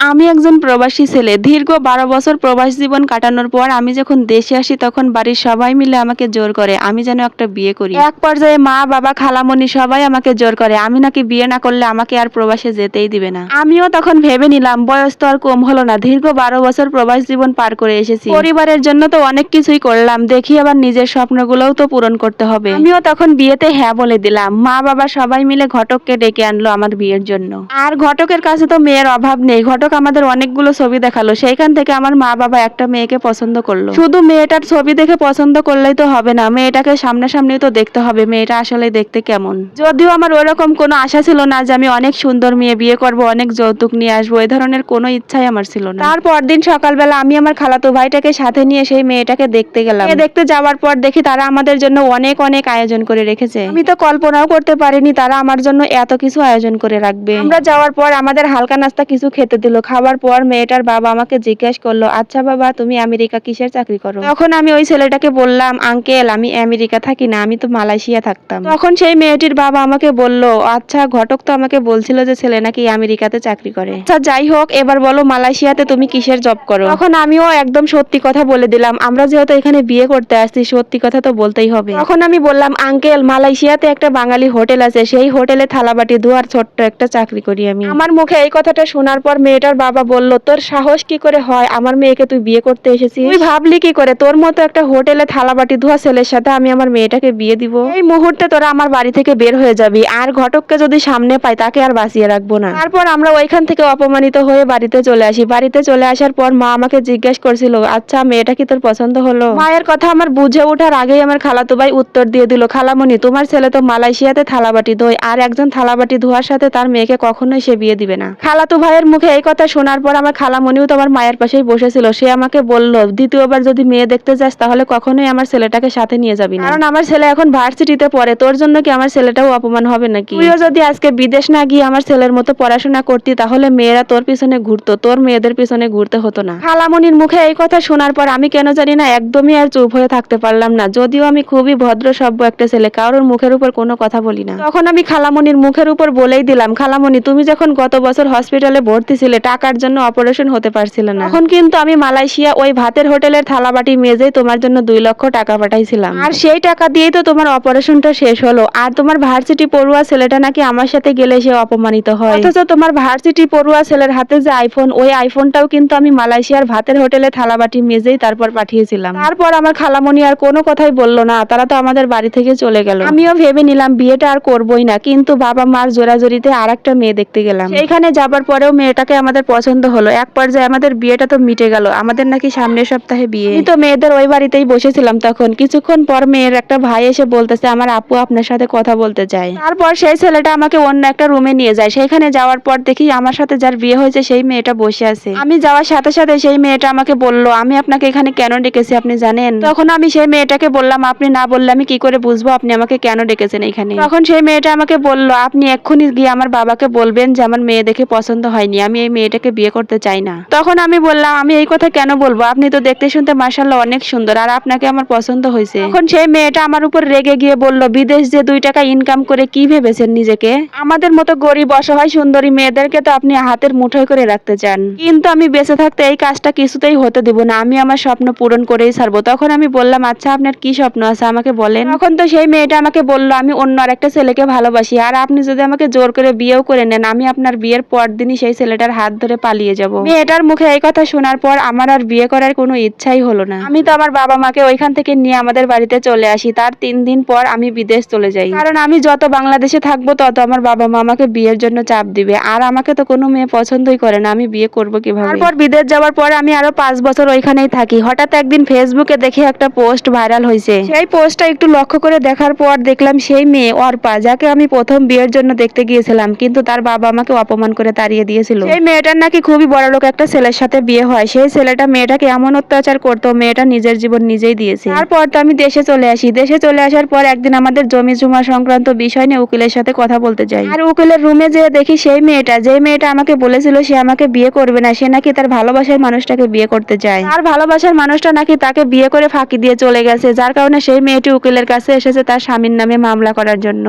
আমি একজন প্রবাসী ছেলে। দীর্ঘ বারো বছর প্রবাস জীবন কাটানোর পর আমি যখন দেশে আসি, তখন বাড়ির সবাই মিলে আমাকে জোর করে। আমি যেন একটা বিয়ে করি। এক পর্যায়ে মা, বাবা খালামণি সবাই আমাকে জোর করে। আমি নাকি বিয়ে না করলে আমাকে আর প্রবাসে যেতেই দিবে না। আমিও তখন ভেবে নিলাম, বয়স তো আর কম হলো না। দীর্ঘ বারো বছর প্রবাস জীবন পার করে এসেছি। পরিবারের জন্য তো অনেক কিছুই করলাম। দেখি আবার নিজের স্বপ্নগুলোও তো পূরণ করতে হবে। আমিও তখন বিয়েতে হ্যাঁ বলে দিলাম। মা, বাবা সবাই মিলে ঘটককে ডেকে আনলো আমার বিয়ের জন্য। আর ঘটকের কাছে তো মেয়ের অভাব নেই। ঘটক আমাদের অনেকগুলো ছবি দেখাল। সেইখান থেকে আমার মা বাবা একটা মেয়েকে পছন্দ করল। শুধু মেয়েটার ছবি দেখে পছন্দ করলেই তো হবে না, মেয়েটাকে সামনাসামনি তো দেখতে হবে, মেয়েটা আসলে দেখতে কেমন। যদিও আমার ওরকম কোনো আশা ছিল না যে আমি অনেক সুন্দর মেয়ে, বিয়ে করব, অনেক যৌতুক নিয়ে আসব এই ধরনের কোনো ইচ্ছাই আমার ছিল না। তারপর দিন সকালবেলা আমি আমার খালাতো ভাইটাকে সাথে নিয়ে সেই মেয়েটাকে দেখতে গেলাম। দেখতে যাওয়ার পর দেখি তারা আমাদের জন্য অনেক অনেক আয়োজন করে রেখেছে। আমি তো কল্পনাও করতে পারিনি তারা আমার জন্য এত কিছু আয়োজন করে রাখবে। আমরা যাওয়ার পর আমাদের হালকা নাস্তা কিছু খেতে দিল খাবার পর মেয়েটার বাবা আমাকে জিজ্ঞেস করল আচ্ছা বাবা, তুমি আমেরিকা কিসের চাকরি করো? তখন আমি ওই ছেলেটাকে বললাম, আঙ্কেল, আমি আমেরিকা থাকি না, আমি তো মালয়েশিয়া থাকতাম। তখন সেই মেয়েটির বাবা আমাকে বলল আচ্ছা ঘটক তো আমাকে বলছিল যে ছেলে নাকি আমেরিকাতে চাকরি করে। আচ্ছা যাই হোক, এবার বলো মালয়েশিয়াতে তুমি কিসের জব করো? তখন আমিও একদম সত্যি কথা বলে দিলাম, আমরা যেহেতু এখানে বিয়ে করতে আসছি, সত্যি কথা তো বলতেই হবে। তখন আমি বললাম, আঙ্কেল, মালয়েশিয়াতে একটা বাঙালি হোটেল আছে, সেই হোটেলে থালাবাটি ধোয়ার ছোট্ট একটা চাকরি করি আমি। আমার মুখে এই কথাটা শোনার পর মেয়েটার বাবা বলল, তোর সাহস কি করে হয়? আমার মেয়েকে তুই বিয়ে করতে এসেছিস? তুই ভাবলি কি করে? তোর মতো একটা হোটেলে থালাবাটি ধোয়া ছেলের সাথে আমি আমার মেয়েটাকে বিয়ে দিব? এই মুহূর্তে তোরা আমার বাড়ি থেকে বের হয়ে যাবি। আর ঘটককে যদি সামনে পাই, তাকে আর বাঁচিয়ে রাখব না। তারপর আমরা ওইখান থেকে অপমানিত হয়ে বাড়িতে চলে আসি। বাড়িতে চলে আসার পর মা আমাকে জিজ্ঞেস করছিল আচ্ছা মেয়েটা কি তোর পছন্দ হলো? মায়ের কথা আমার বুঝে ওঠার আগেই আমার খালাতো ভাই উত্তর দিয়ে দিল, খালামণি, তোমার ছেলে তো মালয়েশিয়াতে থালাবাটি ধোয়, আর একজন থালাবাটি ধোয়ার সাথে তার মেয়েকে কখনোই সে বিয়ে দিবে না। খালাতো ভাইয়ের মুখে এই কথা শোনার পর আমার খালামণিও তো আমার মায়ের পাশেই বসেছিল। সে আমাকে বলল, দ্বিতীয়বার যদি মেয়ে দেখতে যাস, তাহলে কখনোই আমার ছেলেটাকে সাথে নিয়ে যাবি না। কারণ আমার ছেলে এখন ভার্সিটিতে পড়ে, তোর জন্য কি আমার ছেলেটাও অপমান হবে নাকি? তুইও যদি আজকে বিদেশ না গিয়ে আমার ছেলের মতো পড়াশোনা করতি, তাহলে মেয়েরা তোর পিছনে ঘুরতো, তোর মেয়েদের পিছনে ঘুরতে হতো না। খালামণির মুখে এই কথা শোনার পর আমি কেন জানি না একদমই আর চুপ হয়ে থাকতে পারলাম না। যদিও আমি খুবই ভদ্র, সভ্য একটা ছেলে, কারোর মুখের উপর কোনো কথা বলি না। তখন আমি খালামণির মুখের উপর বলেই দিলাম, খালামণি, তুমি যখন গত বছর হসপিটালে ভর্তি ছিলে টাকার জন্য অপারেশন হতে পারছিল না। তখন কিন্তু আমি মালয়েশিয়া ওই ভাতের হোটেলের থালাবাটি মেজেই তোমার জন্য দুই লক্ষ টাকা পাঠাইছিলাম। আর সেই টাকা দিয়েই তো তোমার অপারেশনটা শেষ হলো। আর তোমার ভার্সিটি পড়ুয়া ছেলেটা নাকি আমার সাথে গেলে সে অপমানিত হয়। অথচ তোমার ভার্সিটি পড়ুয়া ছেলের হাতে যে আইফোন ওই আইফোনটাও কিন্তু আমি মালয়েশিয়ার ভাতের হোটেলে থালাবাটি মেজেই তারপর পাঠিয়েছিলাম। তারপর আমার খালামণি আর কোনো কথাই বলল না। তারা তো আমাদের বাড়ি থেকে চলে গেল। আমিও ভেবে নিলাম বিয়েটা আর করবোই না কিন্তু বাবা মার জোরাজোরিতে আর একটা মেয়ে দেখতে গেলাম। সেইখানে যাবার পরেও মেয়েটাকে আমাদের পছন্দ হলো। এক পর্যায়ে আমাদের বিয়েটা তো মিটে গেল। আমাদের নাকি সামনের সপ্তাহে বিয়ে। তো মেয়েদের ওই বাড়িতেই বসেছিলাম তখন। কিছুক্ষণ পর মেয়ের একটা ভাই এসে বলতেছে, আমার আপু আপনার সাথে কথা বলতে চায়। তারপর সেই ছেলেটা আমাকে অন্য একটা রুমে নিয়ে যায়। সেখানে যাওয়ার পর দেখি আমার সাথে যার বিয়ে হয়েছে সেই মেয়েটা বসে আছে। আমি যাওয়ার সাথে সাথে সেই মেয়েটা আমাকে বলল, আমি আপনাকে এখানে কেন ডেকেছি আপনি জানেন? তখন আমি সেই মেয়েটাকে বললাম, আপনি না বললে আমি কি করে বুঝব আপনি আমাকে কেন ডেকেছেন এখানে? তখন সেই মেয়েটা আমাকে বলল, আপনি এক্ষুনি গিয়ে আমার বাবাকে বলবেন যে আমার মেয়ে দেখে পছন্দ হয়নি। আমি এই মেয়েটাকে বিয়ে করতে চাই না। তখন আমি বললাম, আমি এই কথা কেন বলব? আপনি তো দেখতে শুনতে মার্শাল্লাহ অনেক সুন্দর, আর আপনাকে আমার পছন্দ হয়েছে। তখন সেই মেয়েটা আমার উপর রেগে গিয়ে বলল, বিদেশ যে দুই টাকা ইনকাম করে কি ভেবেছেন নিজেকে? আমাদের মতো গরিব, অসহায়, সুন্দরী মেয়েদেরকে তো আপনি হাতের মুঠোয় করে রাখতে চান। কিন্তু আমি বেঁচে থাকতে এই কাজটা কিছুতেই হতে দিব না, আমি আমার স্বপ্ন পূরণ করেই ছাড়বো। তখন আমি বললাম আচ্ছা আপনার কি স্বপ্ন আছে আমাকে বলেন? তখন তো সেই মেয়েটা আমাকে বলল, আমি অন্য আর একটা ছেলেকে ভালোবাসি, আর আপনি যদি আমাকে জোর করে বিয়েও করে নেন, আমি আপনার বিয়ের পর দিনই সেই ছেলেটার হাত ধরে পালিয়ে যাব। মেয়েটার মুখে এই কথা শোনার পর আমার আর বিয়ে করার কোনো ইচ্ছাই হলো না। আমি তো আমার বাবা মাকে ওইখান থেকে নিয়ে আমাদের বাড়িতে চলে আসি। তার তিন দিন পর আমি বিদেশ চলে যাই। কারণ আমি যত বাংলাদেশে থাকব তত আমার বাবা মা আমাকে বিয়ের জন্য চাপ দিবে। আর আমাকে তো কোনো মেয়ে পছন্দই করে না। আমি বিয়ে করব কীভাবে? তারপর বিদেশ যাওয়ার পর আমি আরও পাঁচ বছর ওইখানেই থাকি। হঠাৎ একদিন ফেসবুকে দেখে একটা পোস্ট ভাইরাল হয়েছে সেই পোস্টটা একটু লক্ষ্য করে দেখার পর দেখলাম সেই মেয়ে অর্পা যাকে আমি প্রথম বিয়ের জন্য দেখতে গিয়েছিলাম কিন্তু তার বাবা আমাকে অপমান করে তাড়িয়ে দিয়েছিল। সেই মেয়েটার নাকি খুবই বড় লোক একটা ছেলের সাথে বিয়ে হয়। সেই ছেলেটা মেয়েটাকে এমন অত্যাচার করতো, মেয়েটা নিজের জীবন নিজেই দিয়েছে। তারপর তো আমি দেশে চলে আসি। দেশে চলে আসার পর একদিন আমাদের জমি জমা সংক্রান্ত বিষয় নিয়ে উকিলের সাথে কথা বলতে যাই। আর উকিলের রুমে যেয়ে দেখি সেই মেয়েটা যে মেয়েটা আমাকে বলেছিল সে আমাকে বিয়ে করবে না, সে নাকি তার ভালোবাসার মানুষটাকে বিয়ে করতে যায়। আর ভালোবাসার মানুষটা নাকি তাকে বিয়ে করে ফাঁকি দিয়ে চলে গেছে। যার কারণে সেই মেয়েটি উকিলের কাছে এসেছে তার স্বামীর নামে মামলা করার জন্য।